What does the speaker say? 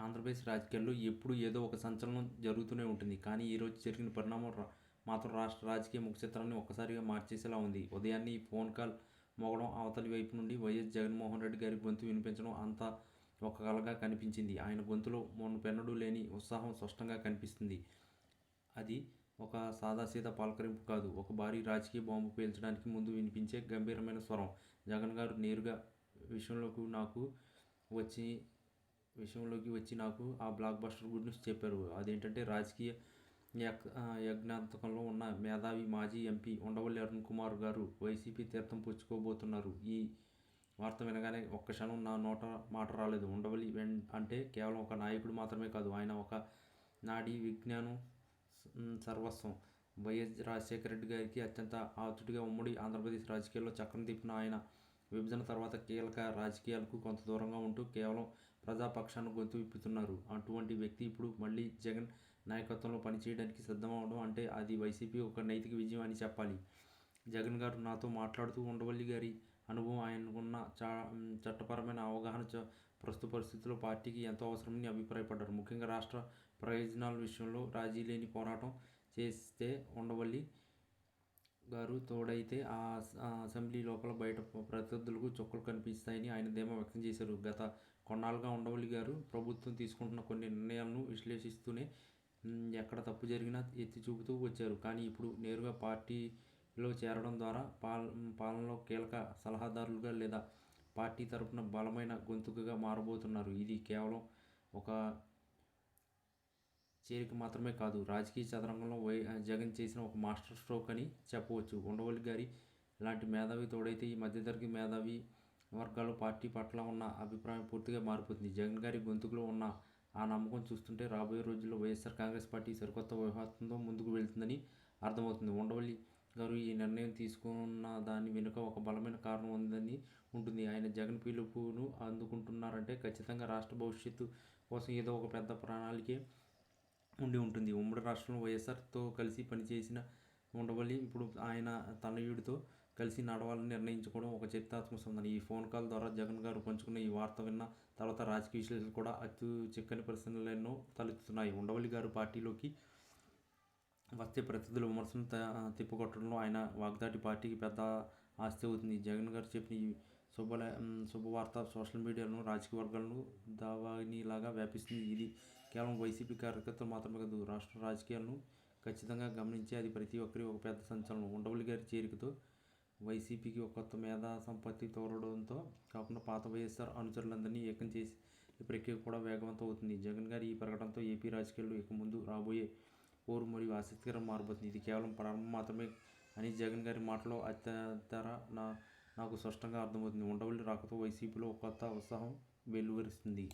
ఆంధ్రప్రదేశ్ రాజకీయాల్లో ఎప్పుడు ఏదో ఒక సంచలనం జరుగుతూనే ఉంటుంది. కానీ ఈరోజు జరిగిన పరిణామం రా- మాత్రం రాష్ట్ర రాజకీయ ముఖచిత్రాన్ని ఒక్కసారిగా మార్చేసేలా ఉంది. ఉదయాన్నే ఈ ఫోన్ కాల్ మోగడం అవతలి వైపు నుండి వైఎస్ జగన్మోహన్ రెడ్డి గారి గొంతు వినిపించడం అంతా ఒక కలగా కనిపించింది. ఆయన గొంతులో పెన్నడు లేని ఉత్సాహం స్పష్టంగా కనిపిస్తుంది. అది ఒక సాదాసీదా పలకరింపు కాదు. ఒక భారీ రాజకీయ బాంబు పేల్చడానికి ముందు వినిపించే గంభీరమైన స్వరం. జగన్ గారు నేరుగా విషయంలోకి నాకు వచ్చి విషయంలోకి వచ్చి నాకు ఆ బ్లాక్ బస్టర్ గుడ్ న్యూస్ చెప్పారు. అదేంటంటే రాజకీయ యజ్ఞాంతకంలో ఉన్న మేధావి మాజీ ఎంపీ ఉండవల్లి అరుణ్ కుమార్ గారు వైసీపీ తీర్థం పుచ్చుకోబోతున్నారు. ఈ వార్త వినగానే ఒక్క క్షణం నా నోట మాట రాలేదు. ఉండవల్లి వెన్ అంటే కేవలం ఒక నాయకుడు మాత్రమే కాదు ఆయన ఒక నాడీ విజ్ఞానం సర్వస్వం. వైఎస్ రాజశేఖర రెడ్డి గారికి అత్యంత ఆతుడిగా ఉమ్మడి ఆంధ్రప్రదేశ్ రాజకీయాల్లో చక్రం తిప్పిన ఆయన విభజన తర్వాత కీలక రాజకీయాలకు కొంత దూరంగా ఉంటూ కేవలం ప్రజాపక్షాన్ని గొంతు విప్పుతున్నారు. అటువంటి వ్యక్తి ఇప్పుడు మళ్ళీ జగన్ నాయకత్వంలో పనిచేయడానికి సిద్ధమవడం అంటే అది వైసీపీ ఒక నైతిక విజయం అని చెప్పాలి. జగన్ గారు నాతో మాట్లాడుతూ ఉండవల్లి గారి అనుభవం ఆయనకున్న చా చట్టపరమైన అవగాహన చ- ప్రస్తుత పరిస్థితుల్లో పార్టీకి ఎంతో అవసరమని అభిప్రాయపడ్డారు. ముఖ్యంగా రాష్ట్ర ప్రయోజనాల విషయంలో రాజీ లేని పోరాటం చేస్తే ఉండవల్లి గారు తోడైతే ఆ అసెంబ్లీ లోపల బయట ప్రత్యర్థులకు చుక్కలు కనిపిస్తాయని ఆయన ధీమా వ్యక్తం చేశారు. గత కొన్నాళ్ళుగా ఉండవల్లి గారు ప్రభుత్వం తీసుకుంటున్న కొన్ని నిర్ణయాలను విశ్లేషిస్తూనే ఎక్కడ తప్పు జరిగినా ఎత్తి చూపుతూ వచ్చారు. కానీ ఇప్పుడు నేరుగా పార్టీలో చేరడం ద్వారా పాల పాలనలో కీలక సలహాదారులుగా లేదా పార్టీ తరపున బలమైన గొంతుకగా మారబోతున్నారు. ఇది కేవలం ఒక చేరిక మాత్రమే కాదు రాజకీయ చదరంగంలో వై జగన్ చేసిన ఒక మాస్టర్ స్ట్రోక్ అని చెప్పవచ్చు. ఉండవల్లి గారి లాంటి మేధావి తోడైతే ఈ మధ్యతరగతి మేధావి వర్గాలు పార్టీ పట్ల ఉన్న అభిప్రాయం పూర్తిగా మారిపోతుంది. జగన్ గారి గొంతుకులో ఉన్న ఆ నమ్మకం చూస్తుంటే రాబోయే రోజుల్లో వైఎస్ఆర్ కాంగ్రెస్ పార్టీ సరికొత్త వ్యూహాత్మకంతో ముందుకు వెళ్తుందని అర్థమవుతుంది. ఉండవల్లి గారు ఈ నిర్ణయం తీసుకున్న దాని వెనుక ఒక బలమైన కారణం ఉందని ఉంటుంది. ఆయన జగన్ పిలుపును అందుకుంటున్నారంటే ఖచ్చితంగా రాష్ట్ర భవిష్యత్తు కోసం ఏదో ఒక పెద్ద ప్రణాళికే ఉండి ఉంటుంది. ఉమ్మడి రాష్ట్రంలో వైఎస్ఆర్తో కలిసి పనిచేసిన ఉండవల్లి ఇప్పుడు ఆయన తనయుడితో కలిసి నడవాలని నిర్ణయించుకోవడం ఒక చరిత్రాత్మక సంబంధం ఈ ఫోన్ కాల్ ద్వారా జగన్ గారు పంచుకున్న ఈ వార్త విన్న తర్వాత రాజకీయ విశ్లేషకులు కూడా అతి చిక్కని ప్రశ్నలు ఎన్నో తలెత్తుతున్నాయి. ఉండవల్లి గారు పార్టీలోకి వస్తే ప్రతిధుల విమర్శను త- ఆయన వాగ్దాటి పార్టీకి పెద్ద ఆస్తి అవుతుంది. జగన్ గారు చెప్పిన ఈ శుభల శుభవార్త సోషల్ మీడియాలో రాజకీయ వర్గాలను దావానిలాగా వ్యాపిస్తుంది. ఇది కేవలం వైసీపీ కార్యకర్తలు మాత్రమే కాదు రాష్ట్ర రాజకీయాలను ఖచ్చితంగా గమనించి అది ప్రతి ఒక్కరి ఒక పెద్ద సంచలనం. ఉండవల్లి గారి చేరికతో వైసీపీకి ఒక కొత్త మేధా సంపత్తి తోరడంతో కాకుండా పాత వైఎస్ఆర్ అనుచరులందరినీ ఏకం చేసి ఈ ప్రక్రియ కూడా వేగవంతం అవుతుంది జగన్ గారి ఈ ప్రకటనతో ఏపీ రాజకీయాల్లో ఇక ముందు రాబోయే పోరు మరియు ఆసక్తికరం మారబోతుంది. ఇది కేవలం ప్రారంభం మాత్రమే. అని జగన్ గారి మాటలో అత్యధర నా నాకు స్పష్టంగా అర్థమవుతుంది. ఉండవల్లి రాకతో వైసీపీలో కొత్త ఉత్సాహం వెలువరిస్తుంది.